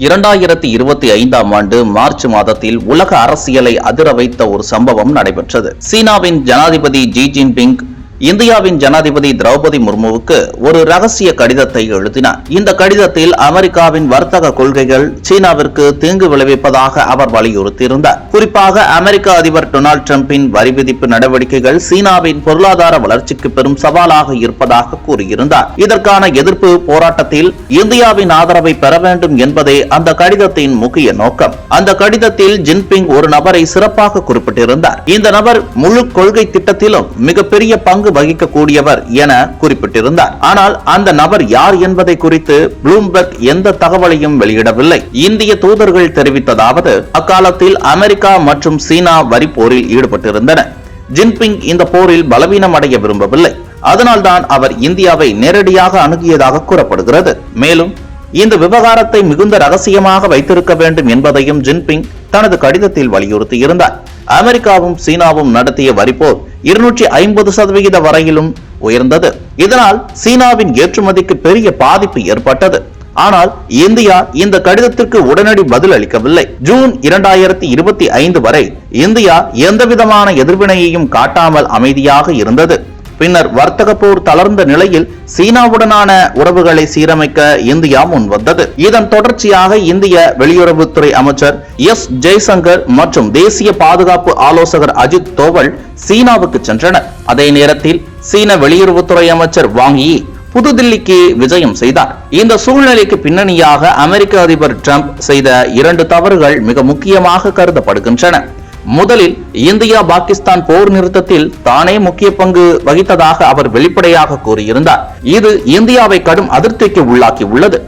இரண்டாயிரத்தி இருபத்தி ஐந்தாம் ஆண்டு மார்ச் மாதத்தில் உலக அரசியலை அதிர வைத்த ஒரு சம்பவம் நடைபெற்றது. சீனாவின் ஜனாதிபதி ஜி ஜின்பிங் இந்தியாவின் ஜனாதிபதி திரௌபதி முர்முவுக்கு ஒரு ரகசிய கடிதத்தை எழுதினார். இந்த கடிதத்தில் அமெரிக்காவின் வர்த்தக கொள்கைகள் சீனாவிற்கு தீங்கு விளைவிப்பதாக அவர் வலியுறுத்தியிருந்தார். குறிப்பாக அமெரிக்க அதிபர் டொனால்டு டிரம்பின் வரி விதிப்பு நடவடிக்கைகள் சீனாவின் பொருளாதார வளர்ச்சிக்கு பெரும் சவாலாக இருப்பதாக கூறியிருந்தார். இதற்கான எதிர்ப்பு போராட்டத்தில் இந்தியாவின் ஆதரவை பெற வேண்டும் என்பதே அந்த கடிதத்தின் முக்கிய நோக்கம். அந்த கடிதத்தில் ஜின்பிங் ஒரு நபரை சிறப்பாக குறிப்பிட்டிருந்தார். இந்த நபர் முழு கொள்கை திட்டத்திலும் மிகப்பெரிய பங்கு பங்கு வகிக்கக்கூடியவர் என குறிப்பிட்டிருந்தார். ஆனால் அந்த நபர் யார் என்பதை குறித்து ப்ளூம்பர்க் எந்த தகவலையும் வெளியிடவில்லை. இந்திய தூதர்கள் தெரிவித்ததாவது அக்காலத்தில் அமெரிக்கா மற்றும் சீனா வரி போரில் ஈடுபட்டிருந்தன. ஜின்பிங் இந்த போரில் பலவீனம் அடைய விரும்பவில்லை. அதனால்தான் அவர் இந்தியாவை நேரடியாக அணுகியதாக கூறப்படுகிறது. மேலும் இந்த விவகாரத்தை மிகுந்த ரகசியமாக வைத்திருக்க வேண்டும் என்பதையும் ஜின்பிங் தனது கடிதத்தில் வலியுறுத்தியிருந்தார். அமெரிக்காவும் சீனாவும் நடத்திய வரிப்போர் இருநூற்றி ஐம்பது சதவிகித வரையிலும் உயர்ந்தது. இதனால் சீனாவின் ஏற்றுமதிக்கு பெரிய பாதிப்பு ஏற்பட்டது. ஆனால் இந்தியா இந்த கடிதத்திற்கு உடனடி பதில் அளிக்கவில்லை. ஜூன் இரண்டாயிரத்தி இருபத்தி ஐந்து வரை இந்தியா எந்தவிதமான எதிர்வினையையும் காட்டாமல் அமைதியாக இருந்தது. பின்னர் வர்த்தக போர் தளர்ந்த நிலையில் சீனாவுடனான உறவுகளை சீரமைக்க இந்தியா முன்வந்தது. இதன் தொடர்ச்சியாக இந்திய வெளியுறவுத்துறை அமைச்சர் எஸ் ஜெய்சங்கர் மற்றும் தேசிய பாதுகாப்பு ஆலோசகர் அஜித் தோவல் சீனாவுக்கு சென்றனர். அதே நேரத்தில் சீன வெளியுறவுத்துறை அமைச்சர் வாங்கி புதுதில்லிக்கு விஜயம் செய்தார். இந்த சூழ்நிலைக்கு பின்னணியாக அமெரிக்க அதிபர் டிரம்ப் செய்த இரண்டு தவறுகள் மிக முக்கியமாக கருதப்படுகின்றன. முதலில் இந்தியா பாகிஸ்தான் போர் நிறுத்தத்தில் தானே முக்கிய பங்கு வகித்ததாக அவர் வெளிப்படையாக கூறியிருந்தார். இது இந்தியாவை கடும் அதிருப்திக்கு உள்ளாக்கி உள்ளது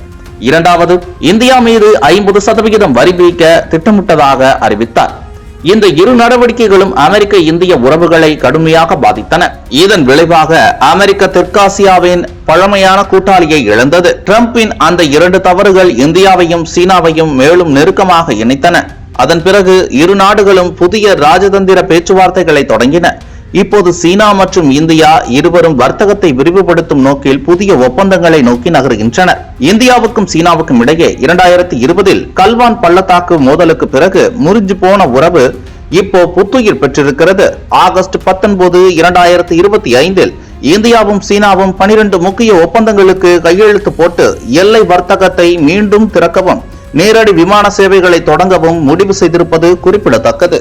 இரண்டாவது இந்தியா மீது ஐம்பது சதவிகிதம் வரி விதிக்க திட்டமிட்டதாக அறிவித்தார். இந்த இரு நடவடிக்கைகளும் அமெரிக்க இந்திய உறவுகளை கடுமையாக பாதித்தன. இதன் விளைவாக அமெரிக்க தெற்காசியாவின் பழமையான கூட்டாளியை இழந்தது. டிரம்பின் அந்த இரண்டு தவறுகள் இந்தியாவையும் சீனாவையும் மேலும் நெருக்கமாக இணைத்தன. அதன் பிறகு இரு நாடுகளும் புதிய ராஜதந்திர பேச்சுவார்த்தைகளை தொடங்கின. இப்போது சீனா மற்றும் இந்தியா இருவரும் வர்த்தகத்தை விரிவுபடுத்தும் நோக்கில் புதிய ஒப்பந்தங்களை நோக்கி நகர்கின்றனர். இந்தியாவுக்கும் சீனாவுக்கும் இடையே இரண்டாயிரத்தி இருபதில் கல்வான் பள்ளத்தாக்கு மோதலுக்கு பிறகு முறிஞ்சு போன உறவு இப்போ புத்துயிர் பெற்றிருக்கிறது. ஆகஸ்ட் பத்தொன்பது இரண்டாயிரத்தி இருபத்தி ஐந்தில் இந்தியாவும் சீனாவும் பனிரெண்டு முக்கிய ஒப்பந்தங்களுக்கு கையெழுத்து போட்டு எல்லை வர்த்தகத்தை மீண்டும் திறக்கவும் நேரடி விமான சேவைகளை தொடங்கவும் முடிவு செய்திருப்பது குறிப்பிடத்தக்கது.